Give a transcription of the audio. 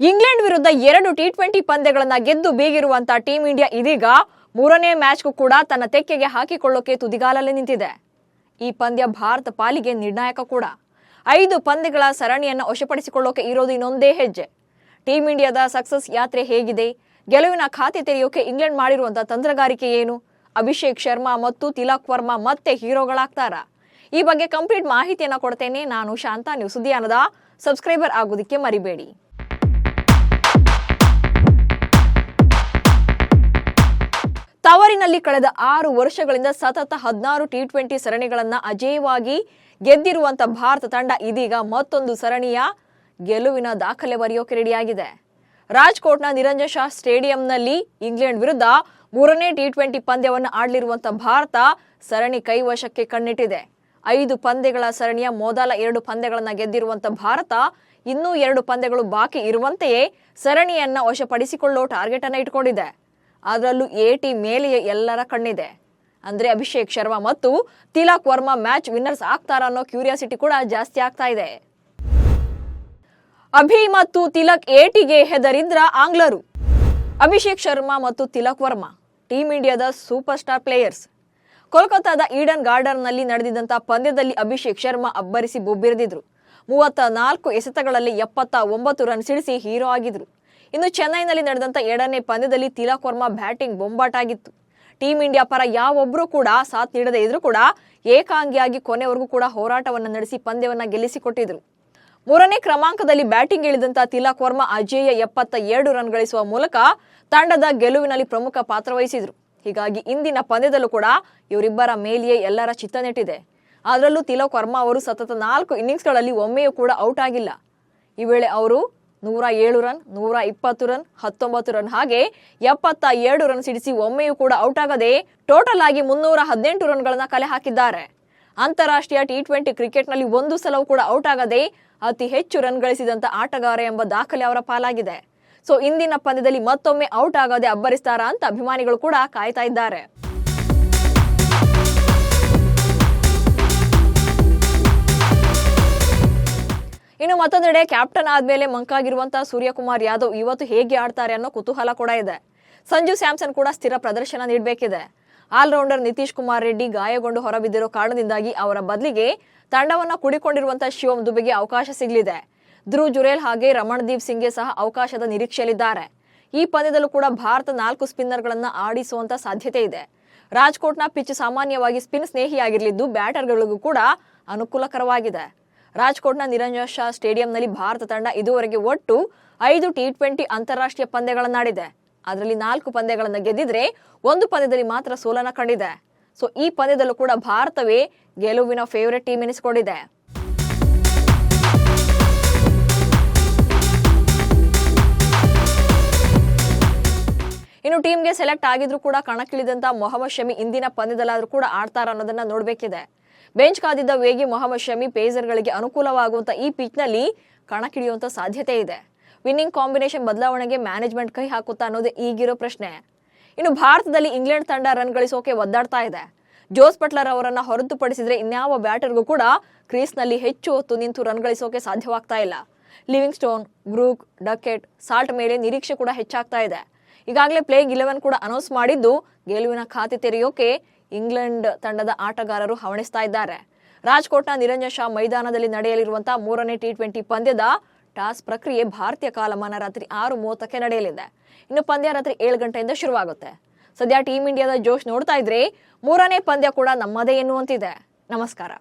England ವಿರುದ್ಧ ಎರಡು T twenty ಪಂದ್ಯಗಳನ್ನ ಗೆದ್ದು ಬೀಗಿರುವಂತ ಟೀಂ ಇಂಡಿಯಾ ಇದೀಗ ಮೂರನೇ ಮ್ಯಾಚ್ಗೂ ಕೂಡ ತನ್ನ ತೆಕ್ಕೆಗೆ ಹಾಕಿಕೊಳ್ಳೋಕೆ ತುದಿಗಾಲಲ್ಲಿ ನಿಂತಿದೆ. ಈ ಪಂದ್ಯ ಭಾರತ ಪಾಲಿಗೆ ನಿರ್ಣಾಯಕ ಕೂಡ. ಐದು ಪಂದ್ಯಗಳ ಸರಣಿಯನ್ನು ವಶಪಡಿಸಿಕೊಳ್ಳೋಕೆ ಇರೋದು ಇನ್ನೊಂದೇ ಹೆಜ್ಜೆ. ಟೀಂ ಇಂಡಿಯಾದ ಸಕ್ಸಸ್ ಯಾತ್ರೆ ಹೇಗಿದೆ? ಗೆಲುವಿನ ಖಾತೆ ತೆರೆಯೋಕೆ ಇಂಗ್ಲೆಂಡ್ ಮಾಡಿರುವಂತಹ ತಂತ್ರಗಾರಿಕೆ ಏನು? ಅಭಿಷೇಕ್ ಶರ್ಮಾ ಮತ್ತು ತಿಲಕ್ ವರ್ಮಾ ಮತ್ತೆ ಹೀರೋಗಳಾಗ್ತಾರಾ? ಈ ಬಗ್ಗೆ ಕಂಪ್ಲೀಟ್ ಮಾಹಿತಿಯನ್ನು ಕೊಡ್ತೇನೆ. ನಾನು ಶಾಂತಾ, ನೀವು ಸುದ್ದಿಯಾನದ ಸಬ್ಸ್ಕ್ರೈಬರ್ ಆಗೋದಕ್ಕೆ ಮರಿಬೇಡಿ. ತವರಿನಲ್ಲಿ ಕಳೆದ ಆರು ವರ್ಷಗಳಿಂದ ಸತತ ಹದಿನಾರು ಟಿ ಟ್ವೆಂಟಿ ಸರಣಿಗಳನ್ನು ಅಜೇಯವಾಗಿ ಗೆದ್ದಿರುವಂಥ ಭಾರತ ತಂಡ ಇದೀಗ ಮತ್ತೊಂದು ಸರಣಿಯ ಗೆಲುವಿನ ದಾಖಲೆ ಬರೆಯೋಕೆ ರೆಡಿಯಾಗಿದೆ. ರಾಜ್ಕೋಟ್ನ ನಿರಂಜನ್ ಶಾ ಸ್ಟೇಡಿಯಂನಲ್ಲಿ ಇಂಗ್ಲೆಂಡ್ ವಿರುದ್ಧ ಮೂರನೇ ಟಿ ಟ್ವೆಂಟಿ ಪಂದ್ಯವನ್ನು ಆಡಲಿರುವಂತ ಭಾರತ ಸರಣಿ ಕೈವಶಕ್ಕೆ ಕಣ್ಣಿಟ್ಟಿದೆ. ಐದು ಪಂದ್ಯಗಳ ಸರಣಿಯ ಮೊದಲ ಎರಡು ಪಂದ್ಯಗಳನ್ನು ಗೆದ್ದಿರುವಂಥ ಭಾರತ ಇನ್ನೂ ಎರಡು ಪಂದ್ಯಗಳು ಬಾಕಿ ಇರುವಂತೆಯೇ ಸರಣಿಯನ್ನ ವಶಪಡಿಸಿಕೊಳ್ಳೋ ಟಾರ್ಗೆಟ್ ಅನ್ನು ಇಟ್ಕೊಂಡಿದೆ. ಅದರಲ್ಲೂ ಎಟಿ ಮೇಲೆಯೇ ಎಲ್ಲರ ಕಣ್ಣಿದೆ. ಅಂದ್ರೆ ಅಭಿಷೇಕ್ ಶರ್ಮಾ ಮತ್ತು ತಿಲಕ್ ವರ್ಮಾ ಮ್ಯಾಚ್ ವಿನ್ನರ್ಸ್ ಆಗ್ತಾರ ಅನ್ನೋ ಕ್ಯೂರಿಯಾಸಿಟಿ ಕೂಡ ಜಾಸ್ತಿ ಆಗ್ತಾ ಇದೆ. ಅಭಿ ಮತ್ತು ತಿಲಕ್ ಏಟಿಗೆ ಹೆದರಿದ್ರ ಆಂಗ್ಲರು. ಅಭಿಷೇಕ್ ಶರ್ಮಾ ಮತ್ತು ತಿಲಕ್ ವರ್ಮಾ, ಟೀಂ ಇಂಡಿಯಾದ ಸೂಪರ್ ಸ್ಟಾರ್ ಪ್ಲೇಯರ್ಸ್. ಕೋಲ್ಕತ್ತಾದ ಈಡನ್ ಗಾರ್ಡನ್ನಲ್ಲಿ ನಡೆದಿದ್ದಂಥ ಪಂದ್ಯದಲ್ಲಿ ಅಭಿಷೇಕ್ ಶರ್ಮಾ ಅಬ್ಬರಿಸಿ ಬೊಬ್ಬಿರಿದಿದ್ರು. ಮೂವತ್ತ ನಾಲ್ಕು ಎಸೆತಗಳಲ್ಲಿ ಎಪ್ಪತ್ತ ಒಂಬತ್ತು ರನ್ ಸಿಡಿಸಿ ಹೀರೋ ಆಗಿದ್ರು. ಇನ್ನು ಚೆನ್ನೈನಲ್ಲಿ ನಡೆದಂತ ಎರಡನೇ ಪಂದ್ಯದಲ್ಲಿ ತಿಲಕ್ ವರ್ಮಾ ಬ್ಯಾಟಿಂಗ್ ಬೊಂಬಾಟಾಗಿತ್ತು. ಟೀಂ ಇಂಡಿಯಾ ಪರ ಯಾವೊಬ್ಬರೂ ಕೂಡ ಸಾಥ್ ನೀಡದೇ ಇದ್ರೂ ಕೂಡ ಏಕಾಂಗಿಯಾಗಿ ಕೊನೆವರೆಗೂ ಕೂಡ ಹೋರಾಟವನ್ನು ನಡೆಸಿ ಪಂದ್ಯವನ್ನ ಗೆಲ್ಲಿಸಿಕೊಟ್ಟಿದ್ರು. ಮೂರನೇ ಕ್ರಮಾಂಕದಲ್ಲಿ ಬ್ಯಾಟಿಂಗ್ ಇಳಿದಂತ ತಿಲಕ್ ವರ್ಮಾ ಅಜೇಯ ಎಪ್ಪತ್ತ ಎರಡು ರನ್ ಗಳಿಸುವ ಮೂಲಕ ತಂಡದ ಗೆಲುವಿನಲ್ಲಿ ಪ್ರಮುಖ ಪಾತ್ರ ವಹಿಸಿದ್ರು. ಹೀಗಾಗಿ ಇಂದಿನ ಪಂದ್ಯದಲ್ಲೂ ಕೂಡ ಇವರಿಬ್ಬರ ಮೇಲೆಯೇ ಎಲ್ಲರ ಚಿತ್ತ ನೆಟ್ಟಿದೆ. ಅದರಲ್ಲೂ ತಿಲಕ್ ವರ್ಮಾ ಅವರು ಸತತ ನಾಲ್ಕು ಇನ್ನಿಂಗ್ಸ್ಗಳಲ್ಲಿ ಒಮ್ಮೆಯೂ ಕೂಡ ಔಟ್ ಆಗಿಲ್ಲ. ಈ ವೇಳೆ ಅವರು ನೂರ ಏಳು ರನ್, ನೂರ ಇಪ್ಪತ್ತು ರನ್, ಹತ್ತೊಂಬತ್ತು ರನ್. ಹಾಗೆ ಎಪ್ಪತ್ತ ಎರಡು ರನ್ ಸಿಡಿಸಿ ಒಮ್ಮೆಯೂ ಕೂಡ ಔಟ್ ಆಗದೆ ಟೋಟಲ್ ಆಗಿ ಮುನ್ನೂರ ಹದಿನೆಂಟು ರನ್ಗಳನ್ನ ಕಲೆ ಹಾಕಿದ್ದಾರೆ. ಅಂತಾರಾಷ್ಟ್ರೀಯ ಟಿ ಟ್ವೆಂಟಿ ಕ್ರಿಕೆಟ್ನಲ್ಲಿ ಒಂದು ಸಲವೂ ಕೂಡ ಔಟ್ ಆಗದೆ ಅತಿ ಹೆಚ್ಚು ರನ್ ಗಳಿಸಿದಂತ ಆಟಗಾರ ಎಂಬ ದಾಖಲೆ ಅವರ ಪಾಲಾಗಿದೆ. ಸೊ, ಇಂದಿನ ಪಂದ್ಯದಲ್ಲಿ ಮತ್ತೊಮ್ಮೆ ಔಟ್ ಆಗದೆ ಅಬ್ಬರಿಸ್ತಾರಾ ಅಂತ ಅಭಿಮಾನಿಗಳು ಕೂಡ ಕಾಯ್ತಾ ಇದ್ದಾರೆ. ಇನ್ನು ಮತ್ತೊಂದೆಡೆ ಕ್ಯಾಪ್ಟನ್ ಆದ್ಮೇಲೆ ಮಂಕಾಗಿರುವಂತಹ ಸೂರ್ಯಕುಮಾರ್ ಯಾದವ್ ಇವತ್ತು ಹೇಗೆ ಆಡ್ತಾರೆ ಅನ್ನೋ ಕುತೂಹಲ ಕೂಡ ಇದೆ. ಸಂಜು ಸ್ಯಾಮ್ಸನ್ ಕೂಡ ಸ್ಥಿರ ಪ್ರದರ್ಶನ ನೀಡಬೇಕಿದೆ. ಆಲ್ರೌಂಡರ್ ನಿತೀಶ್ ಕುಮಾರ್ ರೆಡ್ಡಿ ಗಾಯಗೊಂಡು ಹೊರಬಿದ್ದಿರೋ ಕಾರಣದಿಂದಾಗಿ ಅವರ ಬದಲಿಗೆ ತಂಡವನ್ನ ಕುಡಿಕೊಂಡಿರುವಂತಹ ಶಿವಂ ದುಬೆಗೆ ಅವಕಾಶ ಸಿಗಲಿದೆ. ಧ್ರುವ್ ಜುರೇಲ್ ಹಾಗೆ ರಮಣದೀಪ್ ಸಿಂಗ್ಗೆ ಸಹ ಅವಕಾಶದ ನಿರೀಕ್ಷೆಯಲ್ಲಿದ್ದಾರೆ. ಈ ಪಂದ್ಯದಲ್ಲೂ ಕೂಡ ಭಾರತ ನಾಲ್ಕು ಸ್ಪಿನ್ನರ್ಗಳನ್ನು ಆಡಿಸುವಂತ ಸಾಧ್ಯತೆ ಇದೆ. ರಾಜ್ಕೋಟ್ನ ಪಿಚ್ ಸಾಮಾನ್ಯವಾಗಿ ಸ್ಪಿನ್ ಸ್ನೇಹಿಯಾಗಿರಲಿದ್ದು ಬ್ಯಾಟರ್ಗಳಿಗೂ ಕೂಡ ಅನುಕೂಲಕರವಾಗಿದೆ. ರಾಜ್ಕೋಟ್ನ ನಿರಂಜನ್ ಶಾ ಸ್ಟೇಡಿಯಂನಲ್ಲಿ ಭಾರತ ತಂಡ ಇದುವರೆಗೆ ಒಟ್ಟು ಐದು ಟಿ ಟ್ವೆಂಟಿ ಅಂತಾರಾಷ್ಟ್ರೀಯ ಪಂದ್ಯಗಳನ್ನಾಡಿದೆ. ಅದರಲ್ಲಿ ನಾಲ್ಕು ಪಂದ್ಯಗಳನ್ನು ಗೆದ್ದಿದ್ರೆ ಒಂದು ಪಂದ್ಯದಲ್ಲಿ ಮಾತ್ರ ಸೋಲನ ಕಂಡಿದೆ. ಸೊ ಈ ಪಂದ್ಯದಲ್ಲೂ ಕೂಡ ಭಾರತವೇ ಗೆಲುವಿನ ಫೇವರೆಟ್ ಟೀಮ್ ಎನಿಸಿಕೊಂಡಿದೆ. ಇನ್ನು ಟೀಮ್ಗೆ ಸೆಲೆಕ್ಟ್ ಆಗಿದ್ರು ಕೂಡ ಕಣಕ್ಕಿಳಿದಂತ ಮೊಹಮ್ಮದ್ ಶಮಿ ಇಂದಿನ ಪಂದ್ಯದಲ್ಲಾದ್ರೂ ಕೂಡ ಆಡ್ತಾರ ಅನ್ನೋದನ್ನ ನೋಡಬೇಕಿದೆ. ಬೆಂಚ್ ಕಾದಿದ್ದ ವೇಗಿ ಮೊಹಮ್ಮದ್ ಶಮಿ ಪೇಸರ್ಗಳಿಗೆ ಅನುಕೂಲವಾಗುವಂತ ಈ ಪಿಚ್ನಲ್ಲಿ ಕಣಕ್ಕಿಳಿಯುವಂಥ ಸಾಧ್ಯತೆ ಇದೆ. ವಿನ್ನಿಂಗ್ ಕಾಂಬಿನೇಷನ್ ಬದಲಾವಣೆಗೆ ಮ್ಯಾನೇಜ್ಮೆಂಟ್ ಕೈ ಹಾಕುತ್ತಾ ಅನ್ನೋದು ಈಗಿರೋ ಪ್ರಶ್ನೆ. ಇನ್ನು ಭಾರತದಲ್ಲಿ ಇಂಗ್ಲೆಂಡ್ ತಂಡ ರನ್ ಗಳಿಸೋಕೆ ಒದ್ದಾಡ್ತಾ ಇದೆ. ಜೋಸ್ ಬಟ್ಲರ್ ಅವರನ್ನ ಹೊರತುಪಡಿಸಿದ್ರೆ ಇನ್ಯಾವ ಬ್ಯಾಟರ್ಗೂ ಕೂಡ ಕ್ರೀಸ್ನಲ್ಲಿ ಹೆಚ್ಚು ಹೊತ್ತು ನಿಂತು ರನ್ ಗಳಿಸೋಕೆ ಸಾಧ್ಯವಾಗ್ತಾ ಇಲ್ಲ. Livingstone Brook, Duckett, Salt ಮೇಲೆ ನಿರೀಕ್ಷೆ ಕೂಡ ಹೆಚ್ಚಾಗ್ತಾ ಇದೆ. ಈಗಾಗಲೇ ಪ್ಲೇಗ್ ಇಲೆವೆನ್ ಕೂಡ ಅನೌನ್ಸ್ ಮಾಡಿದ್ದು, ಗೆಲುವಿನ ಖಾತೆ ತೆರೆಯೋಕೆ ಇಂಗ್ಲೆಂಡ್ ತಂಡದ ಆಟಗಾರರು ಹವಣಿಸ್ತಾ ಇದ್ದಾರೆ. ರಾಜ್ಕೋಟ್ನ ನಿರಂಜನ್ ಶಾ ಮೈದಾನದಲ್ಲಿ ನಡೆಯಲಿರುವಂತಹ ಮೂರನೇ ಟಿ ಟ್ವೆಂಟಿ ಪಂದ್ಯದ ಟಾಸ್ ಪ್ರಕ್ರಿಯೆ ಭಾರತೀಯ ಕಾಲಮಾನ ರಾತ್ರಿ ಆರು ಮೂವತ್ತಕ್ಕೆ ನಡೆಯಲಿದೆ. ಇನ್ನು ಪಂದ್ಯ ರಾತ್ರಿ ಏಳು ಗಂಟೆಯಿಂದ ಶುರುವಾಗುತ್ತೆ. ಸದ್ಯ ಟೀಂ ಇಂಡಿಯಾದ ಜೋಶ್ ನೋಡ್ತಾ ಇದ್ರೆ ಮೂರನೇ ಪಂದ್ಯ ಕೂಡ ನಮ್ಮದೇ ಎನ್ನುವಂತಿದೆ. ನಮಸ್ಕಾರ.